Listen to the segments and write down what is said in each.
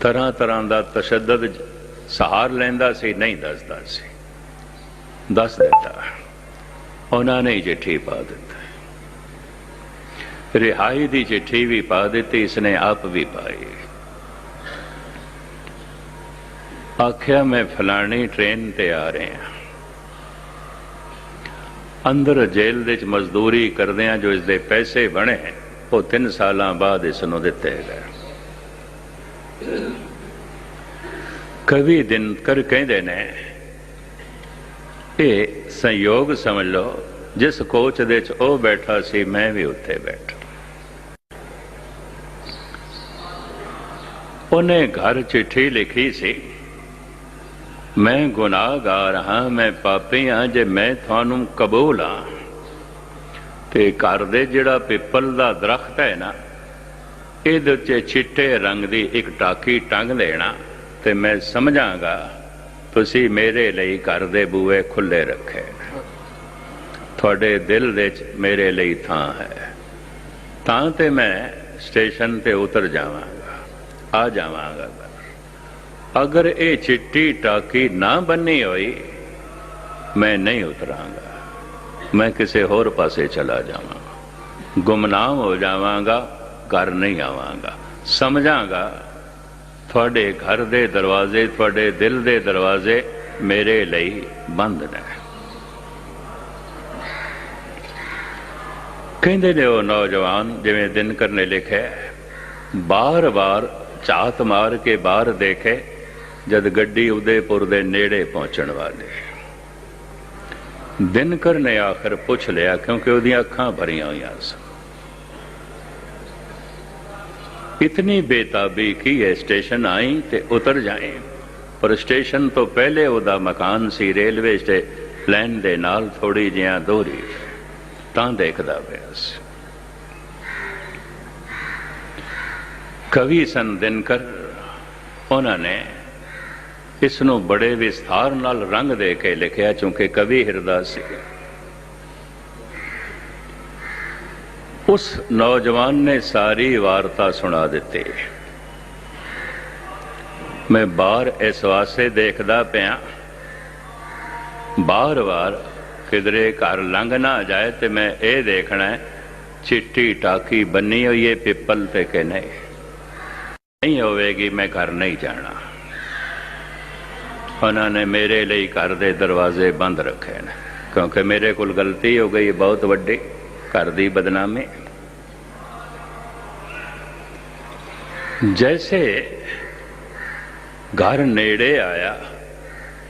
ਤਰ੍ਹਾਂ ਤਰ੍ਹਾਂ ਦਾ ਤਸ਼ੱਦਦ ਸਹਾਰ ਲੈਂਦਾ ਸੀ, ਨਹੀਂ ਦੱਸਦਾ ਸੀ। ਦੱਸ ਦਿੱਤਾ। ਉਹਨਾਂ ਨੇ ਚਿੱਠੀ ਪਾ ਦਿੱਤੀ। ਰਿਹਾਈ ਦੀ ਚਿੱਠੀ ਵੀ ਪਾ ਦਿੱਤੀ, ਇਸਨੇ ਆਪ ਵੀ ਪਾਈ। ਆਖਿਆ, ਮੈਂ ਫਲਾਣੀ ਟ੍ਰੇਨ ਤੇ ਆ ਰਿਹਾ ਅੰਦਰ ਜੇਲ੍ਹ ਵਿੱਚ ਮਜ਼ਦੂਰੀ ਕਰਦੇ ਆ ਜੋ ਇਸ ਦੇ ਪੈਸੇ ਬਣੇ ਉਹ 3 ਸਾਲਾਂ ਬਾਅਦ ਇਸ ਨੂੰ ਦਿੱਤੇ ਗਏ। ਕਵੀ ਦਿਨ ਕਹਿੰਦੇ ਨੇ, ਇਹ ਸੰਯੋਗ ਸਮਝ ਲਓ, ਜਿਸ ਕੋਚ ਦੇ ਚ ਉਹ ਬੈਠਾ ਸੀ, ਮੈਂ ਵੀ ਉੱਥੇ ਬੈਠਾ। ਉਹਨੇ ਘਰ ਚਿੱਠੀ ਲਿਖੀ ਸੀ, ਮੈਂ ਗੁਨਾਹਗਾਰ ਹਾਂ, ਮੈਂ ਪਾਪੀ ਹਾਂ, ਜੇ ਮੈਂ ਤੁਹਾਨੂੰ ਕਬੂਲ ਹਾਂ। ਤੇ ਘਰ ਦੇ ਜਿਹੜਾ ਪਿੱਪਲ ਦਾ ਦਰਖਤ ਹੈ ਨਾ ਇਹਦੇ ਉੱਤੇ ਚਿੱਟੇ ਰੰਗ ਦੀ ਇੱਕ ਟਾਕੀ ਟੰਗ ਲੈਣਾ ਤੇ ਮੈਂ ਸਮਝਾਂਗਾ, ਤੁਸੀਂ ਮੇਰੇ ਲਈ ਘਰ ਦੇ ਬੂਹੇ ਖੁੱਲੇ ਰੱਖੇ। ਤੁਹਾਡੇ ਦਿਲ ਵਿੱਚ ਮੇਰੇ ਲਈ ਥਾਂ ਹੈ। ਤਾਂ ਤੇ ਮੈਂ ਸਟੇਸ਼ਨ ਤੇ ਉਤਰ ਜਾਵਾਂਗਾ, ਆ ਜਾਵਾਂਗਾ। ਅਗਰ ਇਹ ਚਿੱਟੀ ਟਾਕੀ ਨਾ ਬੰਨੀ ਹੋਈ, ਮੈਂ ਨਹੀਂ ਉਤਰਾਂਗਾ। ਮੈਂ ਕਿਸੇ ਹੋਰ ਪਾਸੇ ਚਲਾ ਜਾਵਾਂਗਾ ਗੁਮਨਾਮ ਹੋ ਜਾਵਾਂਗਾ। ਘਰ ਨਹੀਂ ਆਵਾਂਗਾ। ਸਮਝਾਂਗਾ, ਤੁਹਾਡੇ ਘਰ ਦੇ ਦਰਵਾਜ਼ੇ, ਤੁਹਾਡੇ ਦਿਲ ਦੇ ਦਰਵਾਜ਼ੇ ਮੇਰੇ ਲਈ ਬੰਦ ਨੇ। ਕਹਿੰਦੇ ਨੇ ਉਹ ਨੌਜਵਾਨ, ਜਿਵੇਂ ਦਿਨਕਰ ਨੇ ਲਿਖਿਆ ਬਾਰ-ਬਾਰ ਝਾਤ ਮਾਰ ਕੇ ਬਾਹਰ ਦੇਖੇ, ਜਦ ਗੱਡੀ ਉਦੇਪੁਰ ਦੇ ਨੇੜੇ ਪਹੁੰਚਣ ਵਾਲੀ। ਦਿਨਕਰ ਨੇ ਆਖਰ ਪੁੱਛ ਲਿਆ, ਕਿਉਂਕਿ ਉਹਦੀਆਂ ਅੱਖਾਂ ਭਰੀਆਂ ਹੋਈਆਂ ਸਨ। ਇਤਨੀ ਬੇਤਾਬੀ ਕੀ ਹੈ ਸਟੇਸ਼ਨ ਆਈ ਤੇ ਉਤਰ ਜਾਏ। ਪਰ ਸਟੇਸ਼ਨ ਤੋਂ ਪਹਿਲੇ ਉਹਦਾ ਮਕਾਨ ਸੀ ਰੇਲਵੇ ਸਟੇ ਲਾਈਨ ਦੇ ਨਾਲ ਥੋੜੀ ਜਿਹਾ ਦੂਰੀ। ਤਾਂ ਦੇਖਦਾ ਪਿਆ ਸੀ। ਕਵੀ ਸਨ ਦਿਨਕਰ, ਉਹਨਾਂ ਨੇ ਇਸ ਨੂੰ ਬੜੇ ਵਿਸਥਾਰ ਨਾਲ ਰੰਗ ਦੇ ਕੇ ਲਿਖਿਆ ਕਿਉਂਕਿ ਕਵੀ ਹਿਰਦਾ ਸੀ। ਉਸ ਨੌਜਵਾਨ ਨੇ ਸਾਰੀ ਵਾਰਤਾ ਸੁਣਾ ਦਿੱਤੀ। ਮੈਂ ਬਾਹਰ ਇਸ ਵਾਸਤੇ ਦੇਖਦਾ ਪਿਆ। ਬਾਰ-ਬਾਰ ਕਿਧਰੇ ਘਰ ਲੰਘ ਨਾ ਜਾਏ ਤੇ ਮੈਂ ਇਹ ਦੇਖਣਾ ਚਿੱਟੀ ਟਾਕੀ ਬੰਨੀ ਹੋਈ ਏ ਪਿੱਪਲ ਤੇ ਕਿ ਨਹੀਂ? ਨਹੀਂ ਹੋਵੇਗੀ, ਮੈਂ ਘਰ ਨਹੀਂ ਜਾਣਾ। ਉਹਨਾਂ ਨੇ ਮੇਰੇ ਲਈ ਘਰ ਦੇ ਦਰਵਾਜ਼ੇ ਬੰਦ ਰੱਖੇ ਨੇ, ਕਿਉਂਕਿ ਮੇਰੇ ਕੋਲ ਗਲਤੀ ਹੋ ਗਈ, ਬਹੁਤ ਵੱਡੀ। ਘਰ ਦੀ ਬਦਨਾਮੀ। ਜੈਸੇ ਘਰ ਨੇੜੇ ਆਇਆ,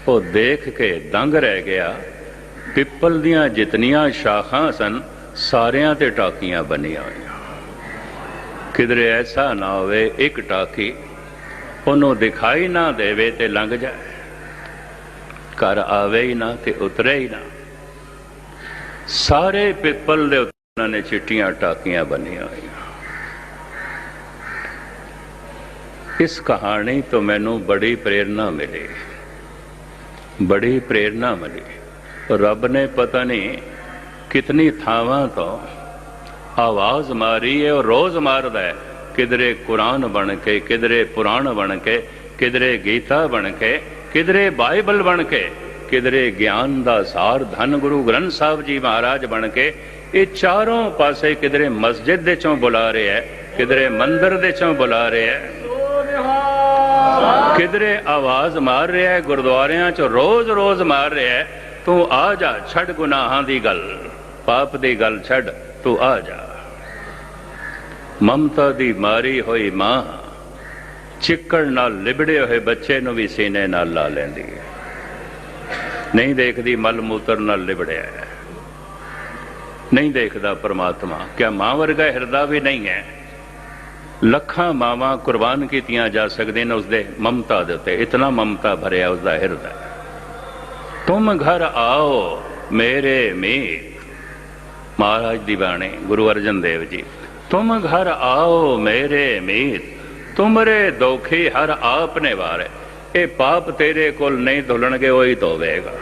ਉਹ ਦੇਖ ਕੇ ਦੰਗ ਰਹਿ ਗਿਆ। ਪਿੱਪਲ ਦੀਆਂ ਜਿਤਨੀਆਂ ਸ਼ਾਖਾਂ ਸਨ, ਸਾਰਿਆਂ ਤੇ ਟਾਕੀਆਂ ਬਣੀਆਂ ਹੋਈਆਂ। ਕਿਧਰੇ ਐਸਾ ਨਾ ਹੋਵੇ ਇੱਕ ਟਾਕੀ, ਉਹਨੂੰ ਦਿਖਾਈ ਨਾ ਦੇਵੇ ਤੇ ਲੰਘ ਜਾਏ। ਘਰ ਆਵੇ ਹੀ ਨਾ ਤੇ ਉਤਰੇ ਹੀ ਨਾ। ਸਾਰੇ ਪਿੱਪਲ ਦੇ ਉੱਤੇ ਉਹਨਾਂ ਨੇ ਚਿੱਟੀਆਂ ਟਾਕੀਆਂ ਬੰਨੀਆਂ ਹੋਈਆਂ। ਇਸ ਕਹਾਣੀ ਤੋਂ ਮੈਨੂੰ ਬੜੀ ਪ੍ਰੇਰਣਾ ਮਿਲੀ। ਬੜੀ ਪ੍ਰੇਰਣਾ ਮਿਲੀ। ਰੱਬ ਨੇ ਪਤਾ ਨਹੀਂ ਕਿਤਨੀ ਥਾਵਾਂ ਤੋਂ ਆਵਾਜ਼ ਮਾਰੀ ਹੈ ਔਰ ਰੋਜ਼ ਮਾਰਦਾ ਹੈ। ਕਿਧਰੇ ਕੁਰਾਨ ਬਣ ਕੇ, ਕਿਧਰੇ ਪੁਰਾਣ ਬਣ ਕੇ, ਕਿਧਰੇ ਗੀਤਾ ਬਣ ਕੇ, ਕਿਧਰੇ ਬਾਈਬਲ ਬਣ ਕੇ। ਕਿਧਰੇ ਗਿਆਨ ਦਾ ਸਾਰ ਧੰਨ ਗੁਰੂ ਗ੍ਰੰਥ ਸਾਹਿਬ ਜੀ ਮਹਾਰਾਜ ਬਣ ਕੇ ਇਹ ਚਾਰੋਂ ਪਾਸੇ ਕਿਧਰੇ ਮਸਜਿਦ ਦੇ ਚੋਂ ਬੁਲਾ ਰਿਹਾ ਹੈ, ਕਿਧਰੇ ਮੰਦਰ ਦੇ ਚੋਂ ਬੁਲਾ ਰਿਹਾ ਹੈ। ਕਿਧਰੇ ਆਵਾਜ਼ ਮਾਰ ਰਿਹਾ ਹੈ, ਗੁਰਦੁਆਰਿਆਂ ਚ ਰੋਜ਼-ਰੋਜ਼ ਮਾਰ ਰਿਹਾ ਹੈ, ਤੂੰ ਆ ਜਾ, ਛੱਡ ਗੁਨਾਹਾਂ ਦੀ ਗੱਲ। ਪਾਪ ਦੀ ਗੱਲ ਛੱਡ, ਤੂੰ ਆ ਜਾ। ਮਮਤਾ ਦੀ ਮਾਰੀ ਹੋਈ ਮਾਂ, ਚਿੱਕੜ ਨਾਲ ਲਿਬੜੇ ਹੋਏ ਬੱਚੇ ਨੂੰ ਵੀ ਸੀਨੇ ਨਾਲ ਲਾ ਲੈਂਦੀ ਹੈ। ਨਹੀਂ ਦੇਖਦੀ ਮਲ ਮੂਤਰ ਨਾਲ ਲਿਬੜਿਆ ਹੈ। ਨਹੀਂ ਦੇਖਦਾ ਪਰਮਾਤਮਾ, ਕਿਆ ਮਾਂ ਵਰਗਾ ਹਿਰਦਾ ਵੀ ਨਹੀਂ ਹੈ। ਲੱਖਾਂ ਮਾਵਾਂ ਕੁਰਬਾਨ ਕੀਤੀਆਂ ਜਾ ਸਕਦੇ ਨੇ ਉਸਦੇ ਮਮਤਾ ਦੇ ਉੱਤੇ। ਇਤਨਾ ਮਮਤਾ ਭਰਿਆ ਉਸਦਾ ਹਿਰਦਾ ਤੁਮ ਘਰ ਆਓ ਮੇਰੇ ਮੀਤ ਮਹਾਰਾਜ ਦੀ ਬਾਣੀ, ਗੁਰੂ ਅਰਜਨ ਦੇਵ ਜੀ। ਤੁਮ ਘਰ ਆਓ ਮੇਰੇ ਮੀਤ ਤੁਮਰੇ ਦੋਖੀ ਹਰ ਆਪਨੇ ਵਾਰੇ ਇਹ ਪਾਪ ਤੇਰੇ ਕੋਲ ਨਹੀਂ ਧੁਲਣਗੇ ਉਹੀ ਧੋਵੇਗਾ।